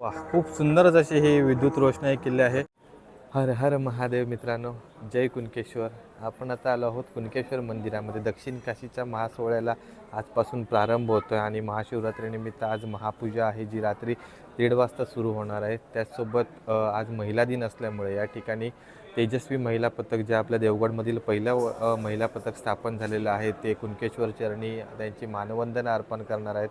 वा खूप सुंदरच अशी ही विद्युत रोषणाई किल्ले आहे. हर हर महादेव मित्रांनो जय कुणकेश्वर. आपण आता आलो आहोत कुणकेश्वर मंदिरामध्ये. दक्षिण काशीच्या महासोहळ्याला आजपासून प्रारंभ होतो आहे आणि महाशिवरात्रीनिमित्त आज महापूजा आहे जी रात्री दीड वाजता सुरू होणार आहे. त्याचसोबत आज महिला दिन असल्यामुळे या ठिकाणी तेजस्वी महिला पथक जे आपल्या देवगडमधील पहिलं महिला पथक स्थापन झालेलं आहे ते कुणकेश्वर चरणी त्यांची मानवंदना अर्पण करणार आहेत.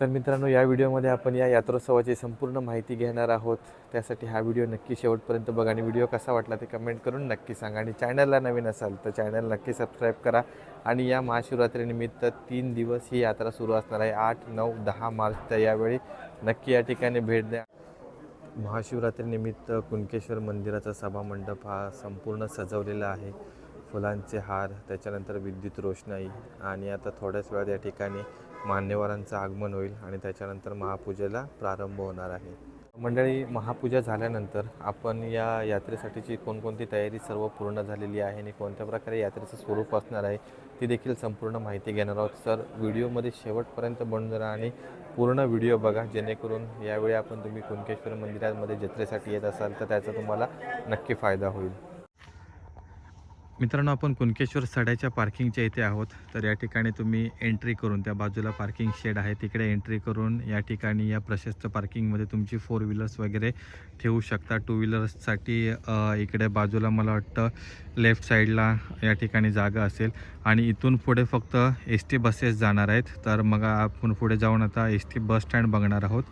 तर मित्रांनो या व्हिडिओमध्ये आपण या यात्रोत्सवाची संपूर्ण माहिती घेणार आहोत. त्यासाठी हा व्हिडिओ नक्की शेवटपर्यंत बघा आणि व्हिडिओ कसा वाटला ते कमेंट करून नक्की सांगा. आणि चॅनलला नवीन असाल तर चॅनल नक्की सबस्क्राईब करा. आणि या महाशिवरात्रीनिमित्त तीन दिवस ही यात्रा सुरू असणार आहे. आठ नऊ दहा मार्च तर यावेळी. नक्की या ठिकाणी भेट द्या. महाशिवरात्रीनिमित्त कुणकेश्वर मंदिराचा सभामंडप हा संपूर्ण सजवलेला आहे. फुलांचे हार त्याच्यानंतर विद्युत रोषणाई आणि आता थोड्याच वेळात या ठिकाणी मान्यवरांचं आगमन होईल आणि त्याच्यानंतर महापूजेला प्रारंभ होणार आहे. मंडळी महापूजा झाल्यानंतर आपण या यात्रेसाठीची कोणकोणती तयारी सर्व पूर्ण झालेली आहे आणि कोणत्या प्रकारे यात्रेचं स्वरूप असणार आहे ती देखील संपूर्ण माहिती घेणार आहोत. सर व्हिडिओमध्ये शेवटपर्यंत बनून राहा आणि पूर्ण व्हिडिओ बघा जेणेकरून यावेळी आपण तुम्ही कुणकेश्वर मंदिरामध्ये जत्रेसाठी येत असाल तर त्याचा तुम्हाला नक्की फायदा होईल. मित्रांनो आपण कुणकेश्वर सड्याच्या पार्किंगच्या इथे आहोत. तर या ठिकाणी तुम्ही एंट्री करून त्या बाजूला पार्किंग शेड आहे. तिकडे एंट्री करून या ठिकाणी या प्रशस्त पार्किंगमध्ये तुमची फोर व्हीलर्स वगैरे ठेवू शकता. टू व्हीलर्ससाठी इकडे बाजूला मला वाटतं लेफ्ट साईडला या ठिकाणी जागा असेल. आणि इथून पुढे फक्त एस टी बसेस जाणार आहेत. तर मग आपण पुढे जाऊन आता एस टी बस स्टँड बघणार आहोत.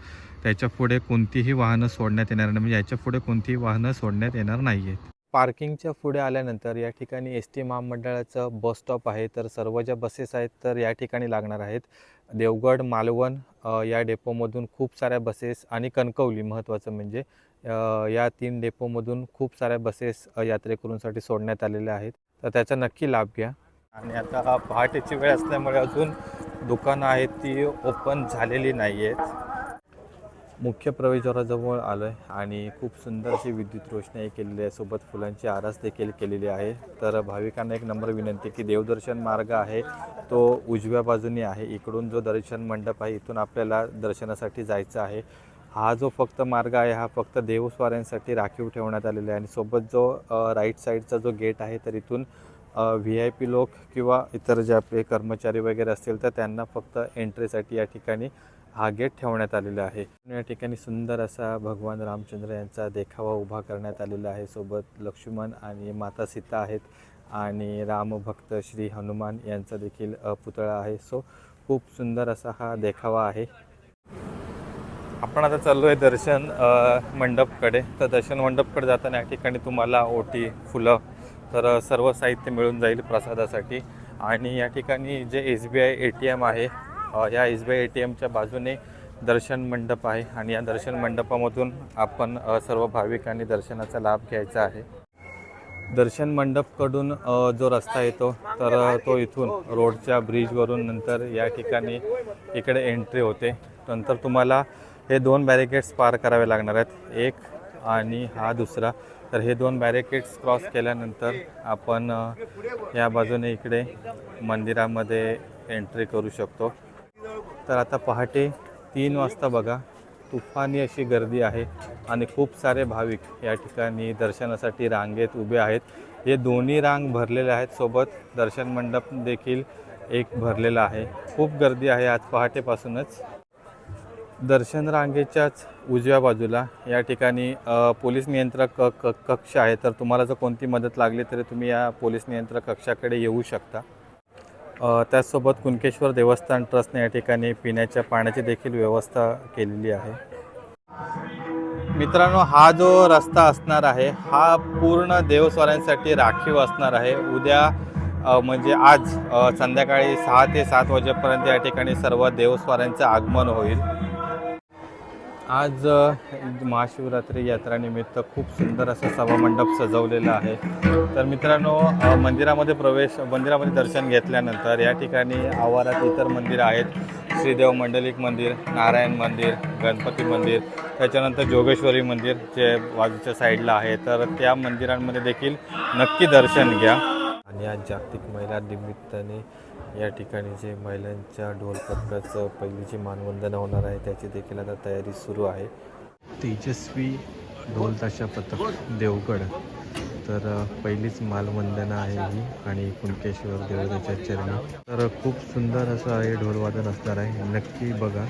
त्याच्या पुढे कोणतीही वाहनं सोडण्यात येणार नाही. म्हणजे याच्यापुढे कोणतीही वाहनं सोडण्यात येणार नाही आहेत पार्किंगच्या पुढे आल्यानंतर या ठिकाणी एस टी महामंडळाचं बस स्टॉप आहे तर सर्व ज्या बसेस आहेत तर या ठिकाणी लागणार आहेत. देवगड मालवण या डेपोमधून खूप साऱ्या बसेस आणि कणकवली महत्त्वाचं म्हणजे या तीन डेपोमधून खूप साऱ्या बसेस यात्रेकरूंसाठी सोडण्यात आलेल्या आहेत. तर त्याचा नक्की लाभ घ्या. आणि आता हा पहाटेची वेळ असल्यामुळे अजून दुकानं आहेत ती ओपन झालेली नाही आहेत मुख्य प्रवेशद्वाराजवळ आलो आहे आणि खूप सुंदर अशी विद्युत रोषणाई केलेली आहे. सोबत फुलांची आरास देखील केलेली आहे. तर भाविकांना एक नंबर विनंती की देवदर्शन मार्ग आहे तो उजव्या बाजूने आहे. इकडून जो दर्शन मंडप आहे इथून आपल्याला दर्शनासाठी जायचं आहे. हा जो फक्त मार्ग आहे हा फक्त देवस्वाऱ्यांसाठी राखीव ठेवण्यात आलेला आहे. आणि सोबत जो राईट साईडचा जो गेट आहे तर इथून व्ही आय पी लोक किंवा इतर जे आपले कर्मचारी वगैरे असतील तर त्यांना फक्त एंट्रीसाठी या ठिकाणी हा गेट ठेवण्यात आलेला आहे. या ठिकाणी सुंदर असा भगवान रामचंद्र यांचा देखावा उभा करण्यात आलेला आहे. सोबत लक्ष्मण आणि माता सीता आहेत आणि रामभक्त श्री हनुमान यांचा देखील पुतळा आहे. सो खूप सुंदर असा हा देखावा आहे. आपण आता चाललो आहे दर्शन मंडपकडे. तर दर्शन मंडपकडे जाताना या ठिकाणी तुम्हाला ओटी फुलं तर सर्व साहित्य मिळून जाईल प्रसादासाठी. आणि या ठिकाणी जे S B I A T M आहे ह्या या S B I A T एमच्या बाजूने दर्शन मंडप आहे आणि या दर्शन मंडपामधून आपण सर्व भाविकांनी दर्शनाचा लाभ घ्यायचा आहे. दर्शन मंडपकडून जो रस्ता येतो तर तो इथून रोडच्या ब्रिजवरून नंतर या ठिकाणी इकडे एंट्री होते. नंतर तुम्हाला हे दोन बॅरिकेड्स पार करावे लागणार आहेत. एक आणि हा दुसरा. तर हे दोन बॅरिकेड्स क्रॉस केल्यानंतर आपण या बाजूने इकडे मंदिरामध्ये एंट्री करू शकतो. तर आता पहाटे तीन वाजता बघा तुफानी अशी गर्दी आहे आणि खूप सारे भाविक या ठिकाणी दर्शनासाठी रांगेत उभे आहेत. हे दोन्ही रांग भरलेले आहेत सोबत दर्शन मंडप देखील एक भरलेला आहे. खूप गर्दी आहे आज पहाटेपासूनच. दर्शन रांगेच्याच उजव्या बाजूला या ठिकाणी पोलीस नियंत्रक क- क- कक्ष आहे. तर तुम्हाला जर कोणती मदत लागली तरी तुम्ही या पोलीस नियंत्रक कक्षाकडे येऊ शकता. त्याचसोबत कुणकेश्वर देवस्थान ट्रस्टने या ठिकाणी पिण्याच्या पाण्याची देखील व्यवस्था केलेली आहे. मित्रांनो हा जो रस्ता असणार आहे हा पूर्ण देवस्वाऱ्यांसाठी राखीव असणार आहे. उद्या म्हणजे आज संध्याकाळी सहा ते सात वाजेपर्यंत या ठिकाणी सर्व देवस्वाऱ्यांचं आगमन होईल. आज महाशिवरात्री यात्रानिमित्त खूप सुंदर असं सभामंडप सजवलेलं आहे. तर मित्रांनो मंदिरामध्ये प्रवेश मंदिरामध्ये दर्शन घेतल्यानंतर या ठिकाणी आवारात इतर मंदिरं आहेत. श्रीदेव मंडलिक मंदिर नारायण मंदिर गणपती मंदिर त्याच्यानंतर जोगेश्वरी मंदिर जे बाजूच्या साईडला आहे. तर त्या मंदिरांमध्ये देखील नक्की दर्शन घ्या. आणि आज जागतिक महिला निमित्ताने या ठिकाणी जे महिलांच्या ढोलपथकाचं पहिलीची पहिली मानवंदना होणार आहे त्याची देखील आता तयारी सुरू आहे. तेजस्वी ढोल ताशा पथक देवगड. तर पहिलीच मालवंदना आहे ही आणि कुणकेश्वर देवताच्या चरणी. तर खूप सुंदर असं हे ढोलवादन असणार आहे. नक्की बघा.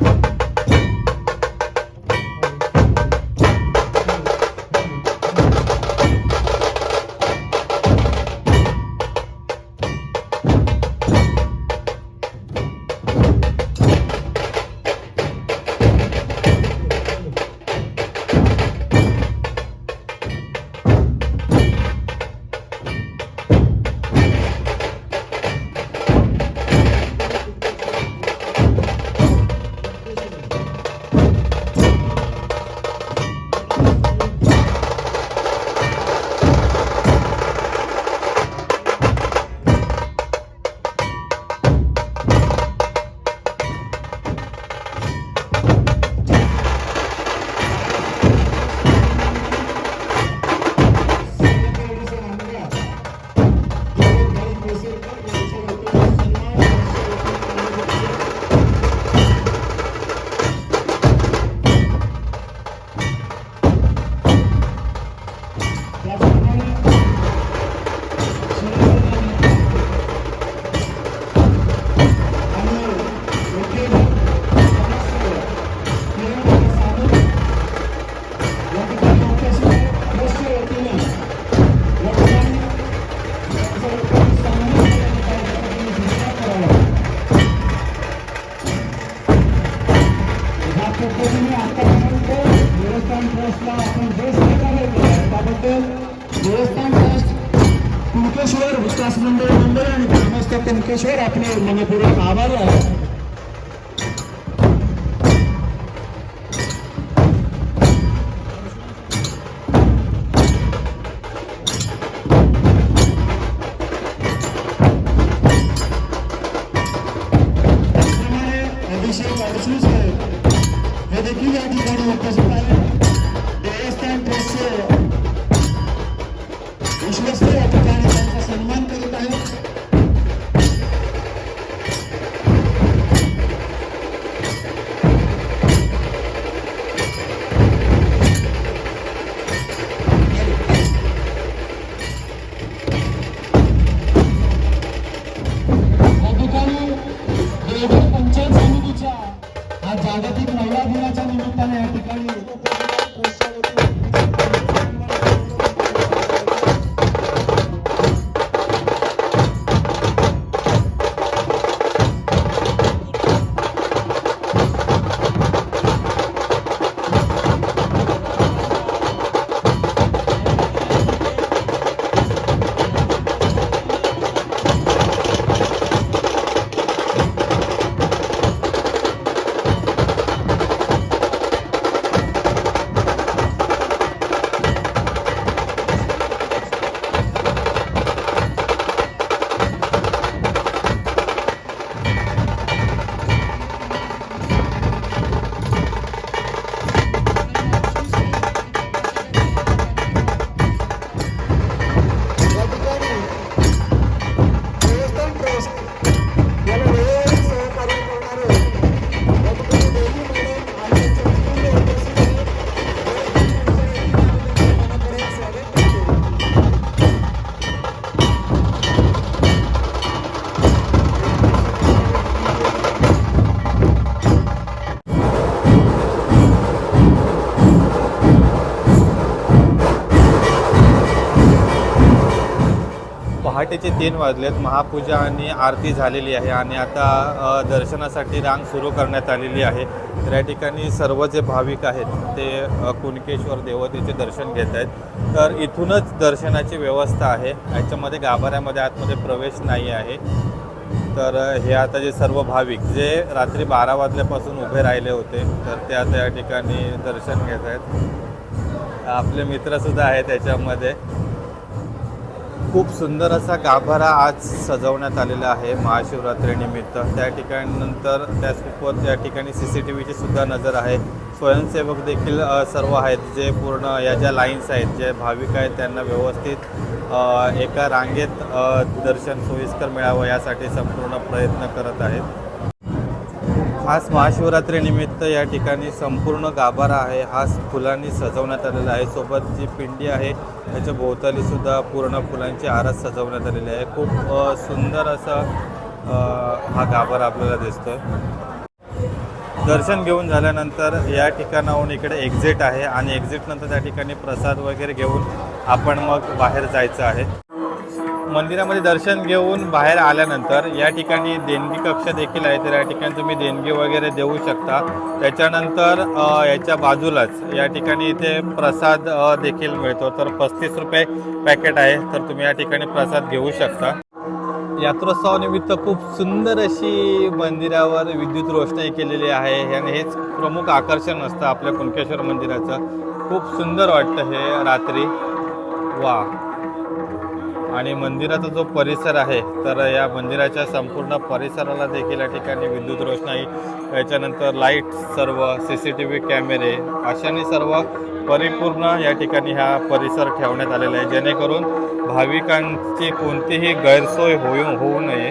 you. ग्रामस्थ कुणकेश्वर आपले मनपूर्वक पहाटेचे तीन वाजलेत. महापूजा आणि आरती झालेली आहे आणि आता दर्शनासाठी रांग सुरू करण्यात आलेली आहे. तर या ठिकाणी सर्व जे भाविक आहेत ते कुणकेश्वर देवतेचे दर्शन घेत आहेत. तर इथूनच दर्शनाची व्यवस्था आहे. याच्यामध्ये गाभाऱ्यामध्ये आतमध्ये प्रवेश नाही आहे. तर हे आता जे सर्व भाविक जे रात्री बारा वाजल्यापासून उभे राहिले होते तर ते आता या ठिकाणी दर्शन घेत आहेत. आपले मित्रसुद्धा आहेत त्याच्यामध्ये खूप सुंदर असा गाभारा आज सजवण्यात आलेला आहे महाशिवरात्रीनिमित्त त्या ठिकाणी नंतर त्यासोबत त्या ठिकाणी सी सी टी व्हीची सुद्धा नजर आहे. स्वयंसेवक देखील सर्व आहेत जे पूर्ण या ज्या लाईन्स आहेत जे भाविक आहेत त्यांना व्यवस्थित एका रांगेत दर्शन सोयीस्कर मिळावं यासाठी संपूर्ण प्रयत्न करत आहेत. खास महाशिवरात्रीनिमित्त या ठिकाणी संपूर्ण गाभारा आहे. हा फुलांनी सजवण्यात आलेला आहे. सोबत जी पिंडी आहे त्याच्या भोवतालीसुद्धा पूर्ण फुलांची आरस सजवण्यात आलेली आहे. खूप सुंदर असा हा गाभारा आपल्याला दिसतो दर्शन घेऊन झाल्यानंतर या ठिकाणाहून इकडे एक्झिट आहे आणि एक्झिटनंतर त्या ठिकाणी प्रसाद वगैरे घेऊन आपण मग बाहेर जायचं आहे. मंदिरामध्ये दर्शन घेऊन बाहेर आल्यानंतर या ठिकाणी देणगी कक्ष देखील आहे. तर या ठिकाणी तुम्ही देणगी वगैरे देऊ शकता. त्याच्यानंतर याच्या बाजूलाच या ठिकाणी इथे प्रसाद देखील मिळतो. तर पस्तीस रुपये पॅकेट आहे. तर तुम्ही या ठिकाणी प्रसाद घेऊ शकता. यात्रोत्सवानिमित्त खूप सुंदर अशी मंदिरावर विद्युत रोषणाई केलेली आहे. आणि हेच प्रमुख आकर्षण असतं आपल्या कुणकेश्वर मंदिराचं. खूप सुंदर वाटतं हे रात्री. वा! आणि मंदिराचा जो परिसर आहे तर या मंदिराच्या संपूर्ण परिसराला देखील या ठिकाणी विद्युत रोषणाई याच्यानंतर लाइट सर्व सी सी टी व्ही कॅमेरे अशाने सर्व परिपूर्ण या ठिकाणी हा परिसर ठेवण्यात आलेला आहे. जेणेकरून भाविकांची कोणतीही गैरसोय होऊ होऊ नये.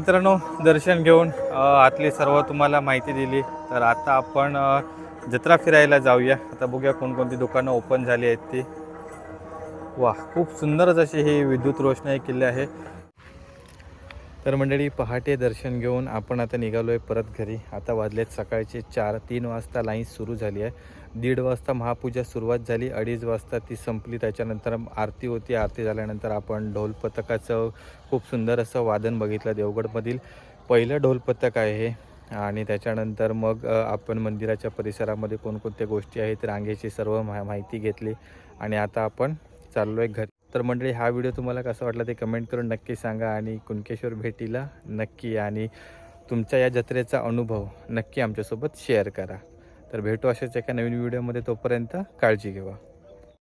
मित्रांनो दर्शन घेऊन आतली सर्व तुम्हाला माहिती दिली. तर आता आपण जत्रा फिरायला जाऊया. आता बघूया कोणकोणती दुकानं ओपन झाली आहेत ती. वा खूप सुंदरच अशी ही विद्युत रोषणाई किल्ले आहे. तर मंडळी पहाटे दर्शन घेऊन आपण आता निघालो आहे परत घरी. आता वाजलेत सकाळचे चार तीन वाजता लाईन सुरू झाली आहे. दीड वाजता महापूजा सुरुवात झाली अडीच वाजता ती संपली. त्याच्यानंतर आरती होती. आरती झाल्यानंतर आपण ढोल पथकाचं खूप सुंदर असं वादन बघितलं देवगडमधील. पहिलं ढोल पथक आहे आणि त्याच्यानंतर मग आपण मंदिराच्या परिसरामध्ये कोणकोणत्या गोष्टी आहेत रांगेची सर्व मा माहिती घेतली आणि आता आपण चाललो आहे घर. तर मंडळी हा व्हिडिओ तुम्हाला कसा वाटला ते कमेंट करून नक्की सांगा आणि कुणकेश्वर भेटीला नक्की आणि तुमचा या जत्रेचा अनुभव नक्की आमच्यासोबत शेअर करा. तर भेटू अशाच एका नवीन व्हिडिओमध्ये तोपर्यंत काळजी घेवा.